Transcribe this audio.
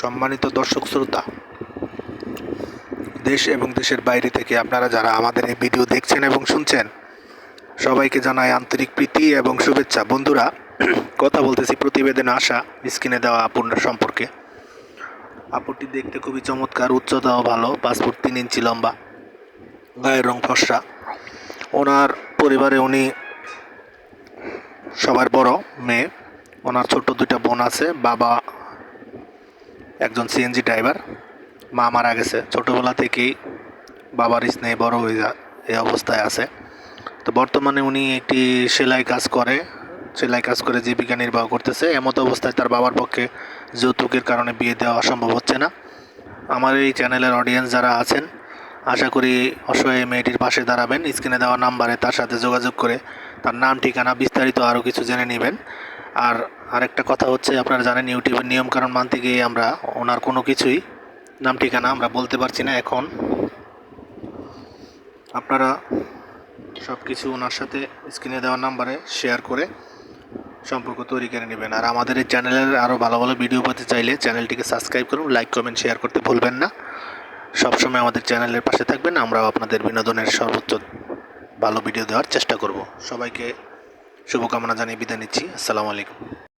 সম্মানিত দর্শক শ্রোতা, দেশ এবং দেশের বাইরে থেকে আপনারা যারা আমাদের এই ভিডিও দেখছেন এবং শুনছেন, সবাইকে জানাই আন্তরিক প্রীতি এবং শুভেচ্ছা। বন্ধুরা, কথা বলতেছি প্রতিবেদনে আসা স্ক্রিনে দেওয়া আপুর সম্পর্কে। আপুটি দেখতে খুবই চমৎকার উচ্চতাও ভালো পাসপোর্ট তিন ইঞ্চি লম্বা, গায়ের রং ফর্সা। ওনার পরিবারে উনি সবার বড় মেয়ে, ওনার ছোট দুইটা বোন আছে, বাবা একজন সিএনজি ড্রাইভার মা মারা গেছে। ছোটোবেলা থেকেই বাবার স্নেহে বড় হয়ে যা এই অবস্থায় আছে। তো বর্তমানে উনি একটি সেলাই কাজ করে, সেলাই কাজ করে জীবিকা নির্বাহ করতেছে। এমত অবস্থায় তার বাবার পক্ষে যৌতুকের কারণে বিয়ে দেওয়া অসম্ভব হচ্ছে না। আমার এই চ্যানেলের অডিয়েন্স যারা আছেন, আশা করি অসহায় মেয়েটির পাশে দাঁড়াবেন। স্ক্রিনে দেওয়া নাম্বারে তার সাথে যোগাযোগ করে তার নাম, ঠিকানা বিস্তারিত আরও কিছু জেনে নেবেন। আর আরেকটা কথা হচ্ছে, আপনারা জানেন ইউটিউবের নিয়মকানুন মানতে গিয়ে আমরা ওনার কোনো কিছুই নাম, ঠিকানা আমরা বলতে পারছি না এখন। আপনারা সব কিছু ওনার সাথে স্ক্রিনে দেওয়া নাম্বারে শেয়ার করে সম্পর্ক তৈরি করে নেবেন। আর আমাদের এই চ্যানেলের আরও ভালো ভালো ভিডিও পেতে চাইলে চ্যানেলটিকে সাবস্ক্রাইব করুন, লাইক, কমেন্ট, শেয়ার করতে ভুলবেন না। সবসময় আমাদের চ্যানেলের পাশে থাকবেন আমরাও আপনাদের বিনোদনের সর্বোচ্চ ভালো ভিডিও দেওয়ার চেষ্টা করব। সবাইকে শুভকামনা জানিয়ে বিদায় নিচ্ছি। আসসালামু আলাইকুম।